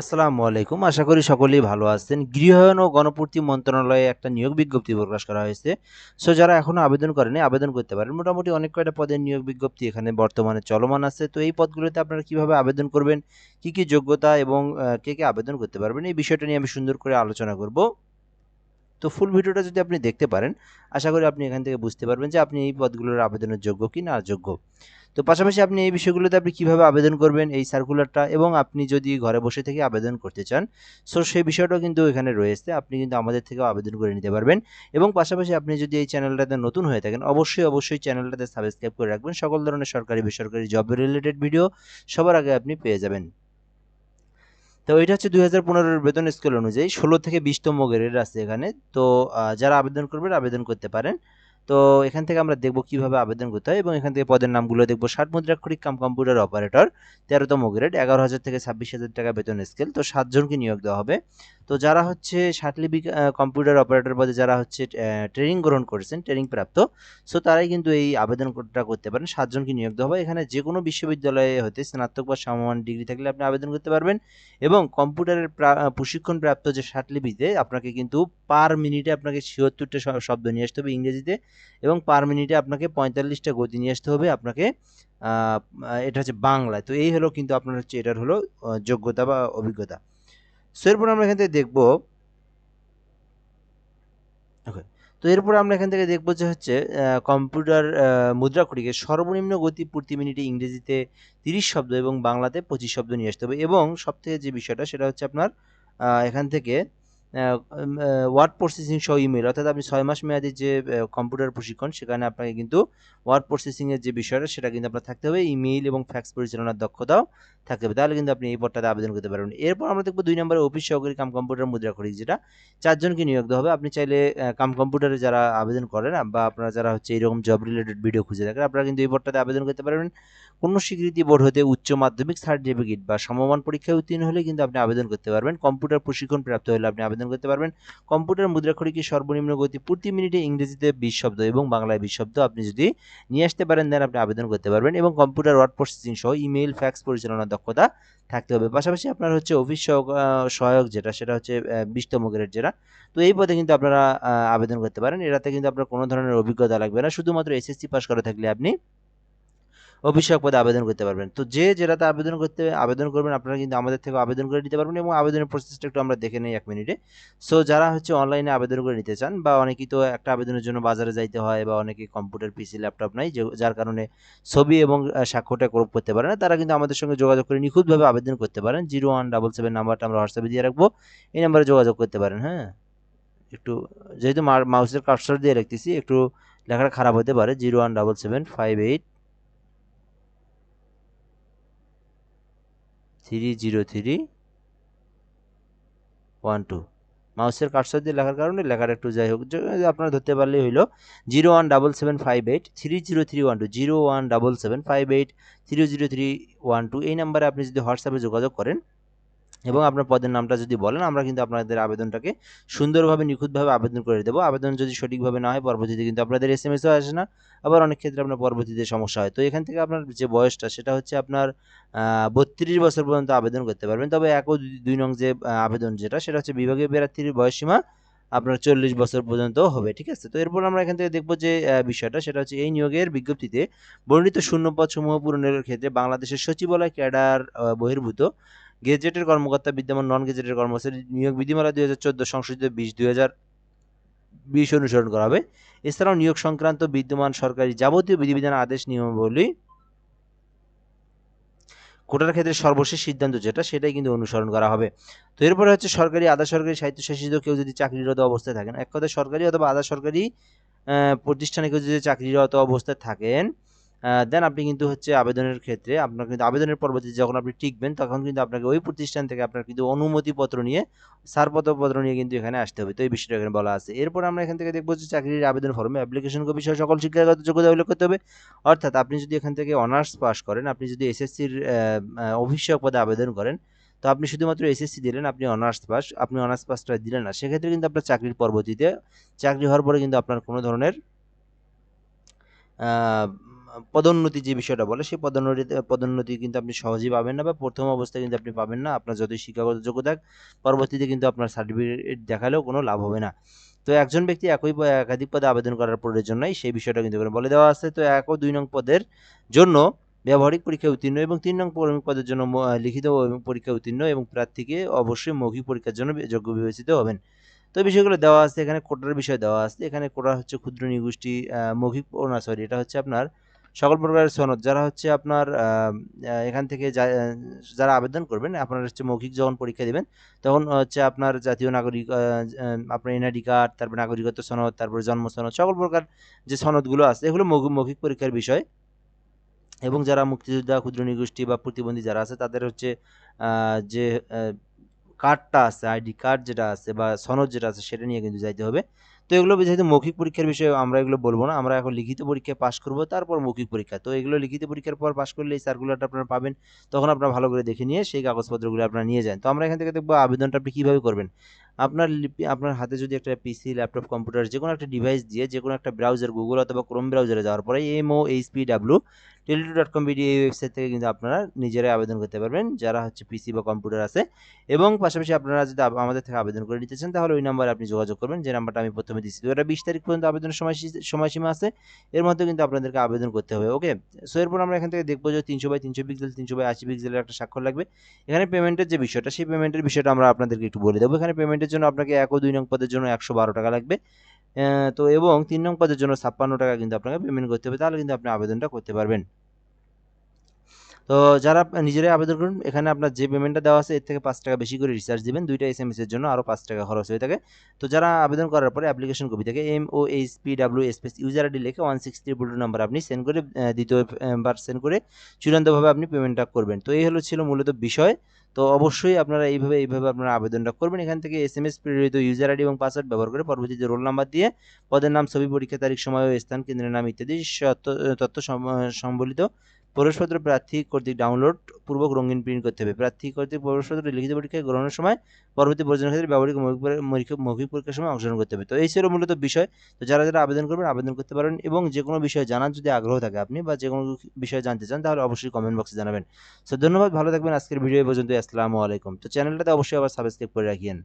আসসালামু আলাইকুম। আশা করি সকলেই ভালো আছেন। গৃহায়ন ও গণপূর্তি মন্ত্রণালয়ে একটা নিয়োগ বিজ্ঞপ্তি প্রকাশ করা হয়েছে। সো যারা এখনও আবেদন করেনি আবেদন করতে পারেন। মোটামুটি অনেক কয়টা পদের নিয়োগ বিজ্ঞপ্তি এখানে বর্তমানে চলমান আছে। তো এই পদগুলোতে আপনারা কীভাবে আবেদন করবেন, কি কি যোগ্যতা এবং কে কে আবেদন করতে পারবেন, এই বিষয়টা নিয়ে আমি সুন্দর করে আলোচনা করব। তো ফুল ভিডিওটা যদি আপনি দেখতে পারেন, আশা করি আপনি এখান থেকে বুঝতে পারবেন যে আপনি এই পদগুলোর আবেদনের যোগ্য কি না যোগ্য। তো পাশাপাশি আপনি এই বিষয়গুলোতে আপনি কীভাবে আবেদন করবেন এই সার্কুলারটা এবং আপনি যদি ঘরে বসে থেকে আবেদন করতে চান সো সেই বিষয়টাও কিন্তু এখানে রয়েছে। আপনি কিন্তু আমাদের থেকেও আবেদন করে নিতে পারবেন। এবং পাশাপাশি আপনি যদি এই চ্যানেলটাতে নতুন হয়ে থাকেন, অবশ্যই অবশ্যই চ্যানেলটাতে সাবস্ক্রাইব করে রাখবেন। সকল ধরনের সরকারি, বেসরকারি জব রিলেটেড ভিডিও সবার আগে আপনি পেয়ে যাবেন। তো এটা হচ্ছে দুই হাজার পনেরোর বেতন স্কেল অনুযায়ী ষোলো থেকে বিশতম গ্রেড আছে এখানে। তো যারা আবেদন করবেন, আবেদন করতে পারেন। তো এখান থেকে আমরা দেখব কীভাবে আবেদন করতে হয় এবং এখান থেকে পদের নামগুলো দেখব। ষাট মুদ্রাক্ষরিক কাম কম্পিউটার অপারেটর তেরোতম গ্রেড এগারো হাজার থেকে ছাব্বিশ হাজার টাকা বেতন স্কেল তো সাতজনকে নিয়োগ দেওয়া হবে। তো যারা হচ্ছে ষাটলিপি কম্পিউটার অপারেটর পদে যারা হচ্ছে ট্রেনিং গ্রহণ করেছেন ট্রেনিং প্রাপ্ত সো তারাই কিন্তু এই আবেদনটা করতে পারেন সাতজনকে নিয়োগ দেওয়া হবে এখানে যে কোনো বিশ্ববিদ্যালয়ে হতে স্নাতক বা সমমান ডিগ্রি থাকলে আপনি আবেদন করতে পারবেন এবং কম্পিউটারের প্রা- আহ, প্রশিক্ষণ প্রাপ্ত যে ষাটলিপিতে আপনাকে কিন্তু পার মিনিটে আপনাকে ছিয়াত্তরটা শব্দ নিয়ে আসতে হবে ইংরেজিতে এবং পার মিনিটে আপনাকে পঁয়তাল্লিশটা গতি নিয়ে আসতে হবে আপনাকে এটা হচ্ছে বাংলায়। তো এই হলো কিন্তু আপনার হচ্ছে এটার হলো যোগ্যতা বা অভিজ্ঞতা। সো এরপর আমরা এখান থেকে দেখব ওকে তো এরপর আমরা এখান থেকে দেখব যে হচ্ছে কম্পিউটার মুদ্রাক্ষরিকের সর্বনিম্ন গতি প্রতি মিনিটে ইংরেজিতে তিরিশ শব্দ এবং বাংলাতে পঁচিশ শব্দ নিয়ে আসতে হবে। এবং সবথেকে যে বিষয়টা সেটা হচ্ছে আপনার এখান থেকে ওয়ার্ড প্রসেসিং সহ ইমেল অর্থাৎ আপনি ছয় মাস মেয়াদি যে কম্পিউটার প্রশিক্ষণ, সেখানে আপনাকে কিন্তু ওয়ার্ড প্রসেসিংয়ের যে বিষয়টা, সেটা কিন্তু আপনার থাকতে হবে। ইমেইল এবং ফ্যাক্স পরিচালনার দক্ষতাও থাকতে হবে। তাহলে কিন্তু আপনি এই পদটাতে আবেদন করতে পারবেন। এরপর আমরা দেখব দুই নম্বরে অফিস সহকারী কাম কম্পিউটার মুদ্রা করি যেটা চারজনকে নিয়োগ দেওয়া হবে। আপনি চাইলে কাম কম্পিউটারে যারা আবেদন করেন, বা আপনারা যারা হচ্ছে এরকম জব রিলেটেড ভিডিও খুঁজে থাকেন আপনারা কিন্তু এই পদটাতে আবেদন করতে পারবেন। কোনো স্বীকৃতি বোর্ড হতে উচ্চ মাধ্যমিক সার্টিফিকেট বা সমমান পরীক্ষায় উত্তীর্ণ হলে কিন্তু আপনি আবেদন করতে পারবেন। কম্পিউটার প্রশিক্ষণ প্রাপ্ত হলে আপনি আবেদন করতে পারবেন। কম্পিউটার মুদ্রাক্ষরিকের সর্বনিম্ন গতি প্রতি মিনিটে ইংরেজিতে বিশ শব্দ এবং বাংলায় বিশ শব্দ আপনি যদি নিয়ে আসতে পারেন দেন আপনি আবেদন করতে পারবেন এবং কম্পিউটার ওয়ার্ড প্রসেসিং সহ ইমেইল, ফ্যাক্স পরিচালনার দক্ষতা থাকতে হবে। পাশাপাশি আপনার হচ্ছে অফিস সহায়ক যেটা, সেটা হচ্ছে বিশতম গ্রেড যেটা, তো এই পদে কিন্তু আপনারা আবেদন করতে পারেন। এটাতে কিন্তু আপনার কোনো ধরনের অভিজ্ঞতা লাগবে না। শুধুমাত্র এসএসসি পাস করা থাকলে আপনি অভিষেক পদে আবেদন করতে পারবেন। তো যে যেটাতে আবেদন করতে, আবেদন করবেন, আপনারা কিন্তু আমাদের থেকে আবেদন করে নিতে পারবেন এবং আবেদনের প্রসেসটা একটু আমরা দেখে নিই এক মিনিটে। সো যারা হচ্ছে অনলাইনে আবেদন করে নিতে চান বা অনেকেই তো একটা আবেদনের জন্য বাজারে যাইতে হয় বা অনেকে কম্পিউটার পিসি ল্যাপটপ নাই যার কারণে ছবি এবং স্বাক্ষরটা করপ করতে পারে না, তারা কিন্তু আমাদের সঙ্গে যোগাযোগ করে নিখুঁতভাবে আবেদন করতে পারেন। জিরো ওয়ান ডাবল সেভেন নাম্বারটা আমরা হোয়াটসঅ্যাপে দিয়ে রাখব। এই নাম্বারে যোগাযোগ করতে পারেন হ্যাঁ? একটু, যেহেতু মাউসের কার্সর দিয়ে রাখতেছি, একটু লেখাটা খারাপ হতে পারে। Zero one double seven five eight three zero three one two মাউসের কার্সর দিয়ে লেখার কারণে লেখার একটু যাই হোক আপনারা ধরতে পারলেই হইল zero one double seven five eight three zero three one two zero one double seven five eight three zero three one two এই নাম্বারে আপনি যদি হোয়াটসঅ্যাপে যোগাযোগ করেন এবং আপনার পদের নামটা যদি বলেন, আমরা কিন্তু আপনাদের আবেদনটাকে সুন্দরভাবে, নিখুঁতভাবে আবেদন করে দেবো। আবেদন যদি সঠিকভাবে না হয়, পরবর্তীতে কিন্তু আপনাদের এস এম এসও আসে না। আবার অনেক ক্ষেত্রে আপনার পরবর্তীতে সমস্যা হয়। তো এখান থেকে আপনার যে বয়সটা, সেটা হচ্ছে আপনার বত্রিশ বছর পর্যন্ত আবেদন করতে পারবেন। তবে এক ও দুই- নং যে আবেদন যেটা, সেটা হচ্ছে বিভাগীয় প্রার্থীর বয়সসীমা আপনার চল্লিশ বছর পর্যন্ত হবে, ঠিক আছে? তো এরপর আমরা এখান থেকে দেখব যে বিষয়টা, সেটা হচ্ছে এই নিয়োগের বিজ্ঞপ্তিতে বর্ণিত শূন্যপদ সমূহ পূরণের ক্ষেত্রে বাংলাদেশের সচিবালয় ক্যাডার বহির্ভূত। গেজেটের কর্মকর্তা বিদ্যমান নন গেজেটের কর্মচারী নিয়োগ বিধিমালা দুই হাজার চোদ্দ সংশোধিত বিশ দুই হাজার বিশ অনুসরণ করা হবে। এছাড়াও নিয়োগ সংক্রান্ত বিদ্যমান সরকারি যাবতীয় বিধিবিধান আদেশ নিয়মাবলী কোটার ক্ষেত্রে সর্বশেষ সিদ্ধান্ত যেটা, সেটাই কিন্তু অনুসরণ করা হবে। তো এরপরে হচ্ছে সরকারি, আধা সরকারি, স্বায়ত্তশাসিত কেউ যদি চাকরিরত অবস্থায় থাকেন, এক কথায় সরকারি অথবা আধা সরকারি প্রতিষ্ঠানে কেউ যদি চাকরিরত অবস্থায় থাকেন দেন আপনি কিন্তু হচ্ছে আবেদনের ক্ষেত্রে আপনার কিন্তু আবেদনের পরবর্তীতে যখন আপনি টিকবেন, তখন কিন্তু আপনাকে ওই প্রতিষ্ঠান থেকে আপনার কিন্তু অনুমতিপত্র নিয়ে, ছাড়পত্রপত্র নিয়ে কিন্তু এখানে আসতে হবে। তো এই বিষয়টা এখানে বলা আছে। এরপর আমরা এখান থেকে দেখব যে চাকরির আবেদন ফর্মে অ্যাপ্লিকেশন কপি সহ সকল শিক্ষাগত যোগ্যতা উল্লেখ করতে হবে। অর্থাৎ আপনি যদি এখান থেকে অনার্স পাস করেন, আপনি যদি এসএসসির অভিষেক পদে আবেদন করেন, তো আপনি শুধুমাত্র এসএসসি দিলেন, আপনি অনার্স পাস আপনি অনার্স পাসটা দিলেন না। সেক্ষেত্রে কিন্তু আপনার চাকরির পরবর্তীতে, চাকরি হওয়ার পরে কিন্তু আপনার কোনো ধরনের পদোন্নতি যে বিষয়টা বলে, সেই পদোন্নতি পদোন্নতি কিন্তু আপনি সহজেই পাবেন না বা প্রথম অবস্থায় কিন্তু আপনি পাবেন না। আপনার যতই শিক্ষাগত যোগ্যতা পরবর্তীতে কিন্তু আপনার সার্টিফিকেট দেখালেও কোনো লাভ হবে না। তো একজন ব্যক্তি একই একাধিক পদে আবেদন করার প্রয়োজন নাই, সেই বিষয়টা কিন্তু বলে দেওয়া আছে। তো এক ও দুই নং পদের জন্য ব্যবহারিক পরীক্ষায় উত্তীর্ণ এবং তিন নং কর্মী পদের জন্য লিখিত এবং পরীক্ষায় উত্তীর্ণ এবং প্রার্থীকে অবশ্যই মৌখিক পরীক্ষার জন্য যোগ্য বিবেচিত হবেন। তো বিষয়গুলো দেওয়া আছে, এখানে কোটার বিষয় দেওয়া আছে। এখানে কোটা হচ্ছে ক্ষুদ্র নিগোষ্ঠী মৌখিক, ও না সরি এটা হচ্ছে আপনার সকল প্রকারের সনদ, যারা হচ্ছে আপনার এখান থেকে যারা আবেদন করবেন, আপনার হচ্ছে মৌখিক যখন পরীক্ষা দেবেন, তখন হচ্ছে আপনার জাতীয় নাগরিক আপনার এনআইডি কার্ড, তারপর নাগরিকত্ব সনদ, তারপর জন্ম সনদ, সকল প্রকার যে সনদগুলো আছে, এগুলো মৌখিক পরীক্ষার বিষয়। এবং যারা মুক্তিযোদ্ধা, ক্ষুদ্র নিগোষ্ঠী বা প্রতিবন্ধী যারা আছে, তাদের হচ্ছে যে কার্ডটা আছে, আইডি কার্ড যেটা আছে বা সনদ যেটা আছে, সেটা নিয়ে কিন্তু যাইতে হবে। তো এগুলো যেহেতু মৌখিক পরীক্ষার বিষয়ে আমরা এগুলো বলব না, আমরা এখন লিখিত পরীক্ষায় পাশ করব, তারপর মৌখিক পরীক্ষা। তো এগুলো লিখিত পরীক্ষার পর পাশ করলে এই সার্কুলারটা আপনারা পাবেন, তখন আপনারা ভালো করে দেখে নিয়ে সেই কাগজপত্রগুলো আপনারা নিয়ে যান। তো আমরা এখান থেকে দেখব আবেদনটা আপনি কীভাবে করবেন। আপনার আপনার হাতে যদি একটা পিসি ল্যাপটপ কম্পিউটার যে কোনো একটা ডিভাইস দিয়ে যে কোনো একটা ব্রাউজার গুগল অথবা ক্রোম ব্রাউজারে যাওয়ার পরে M O H P W teletalk dot com BD এই ওয়েবসাইট থেকে কিন্তু আপনারা নিজেরাই আবেদন করতে পারবেন, যারা হচ্ছে পিসি বা কম্পিউটার আছে। এবং পাশাপাশি আপনারা যদি আমাদের থেকে আবেদন করে নিতে চান, তাহলে ওই নাম্বারে আপনি যোগাযোগ করবেন, যে নাম্বারটা আমি প্রথমে দিচ্ছি এটা বিশ তারিখ পর্যন্ত আবেদনের সময় সময়সীমা আছে, এর মধ্যে কিন্তু আপনাদেরকে আবেদন করতে হবে ওকে সো এরপর আমরা এখান থেকে দেখব যে তিনশো বাই তিনশো পিক্সেল তিনশো বাই আশি পিক্সেলের একটা স্বাক্ষর লাগবে। এখানে পেমেন্টের যে বিষয়টা, সেই পেমেন্টের বিষয়টা আমরা আপনাদেরকে একটু বলে দেবো। এখানে পেমেন্টের জন্য আপনাকে এক ও দুই নং পদের জন্য একশো বারো টাকা লাগবে। তো এবং তিন নং পদের জন্য ছাপ্পান্ন টাকা কিন্তু আপনাকে পেমেন্ট করতে হবে, তাহলে কিন্তু আপনি আবেদনটা করতে পারবেন। তো যারা নিজেরাই আবেদন করুন, এখানে আপনার যে পেমেন্টটা দেওয়া আছে, এর থেকে পাঁচ টাকা বেশি করে রিচার্জ দিবেন। দুইটা এস এম এর জন্য আরও পাঁচ টাকা খরচ হয়ে থাকে। তো যারা আবেদন করার পরে অ্যাপ্লিকেশন কপি থেকে M O H P W space user ID লিখে one six three two number আপনি সেন্ড করে দ্বিতীয়বার সেন্ড করে চূড়ান্তভাবে আপনি পেমেন্টটা করবেন। তো এই হলো ছিল মূলত বিষয়। তো অবশ্যই আপনারা এইভাবে এইভাবে আপনারা আবেদনটা করবেন। এখান থেকে এস এম এস প্রেরিত ইউজার আইডি এবং পাসওয়ার্ড ব্যবহার করে পরবর্তীতে রোল নাম্বার দিয়ে পদের নাম, ছবি, পরীক্ষা তারিখ, সময় ও স্থান, কেন্দ্রের নাম ইত্যাদি তথ্য সম্বলিত প্রবেশপত্র প্রার্থী কর্তৃক ডাউনলোড পূর্বক রঙিন প্রিন্ট করতে হবে। প্রার্থী কর্তৃক প্রবেশপত্র লিখিত পরীক্ষায় গ্রহণের সময় পরবর্তী প্রয়োজনের ক্ষেত্রে ব্যবহারিক মৌখিক পরী- মৌখিক- মৌখিক পরীক্ষার সময় অংশগ্রহণ করতে হবে। তো এই ছিল মূলত বিষয়। তো যারা যারা আবেদন করবেন, আবেদন করতে পারেন এবং যে কোনো বিষয়ে জানার যদি আগ্রহ থাকে আপনি বা যে কোনো বিষয়ে জানতে চান, তাহলে অবশ্যই কমেন্ট বক্সে জানাবেন। সো ধন্যবাদ, ভালো থাকবেন। আজকের ভিডিও পর্যন্ত আসসালামু আলাইকুম। তো চ্যানেলটাতে অবশ্যই আবার সাবস্ক্রাইব করে রাখিয়েন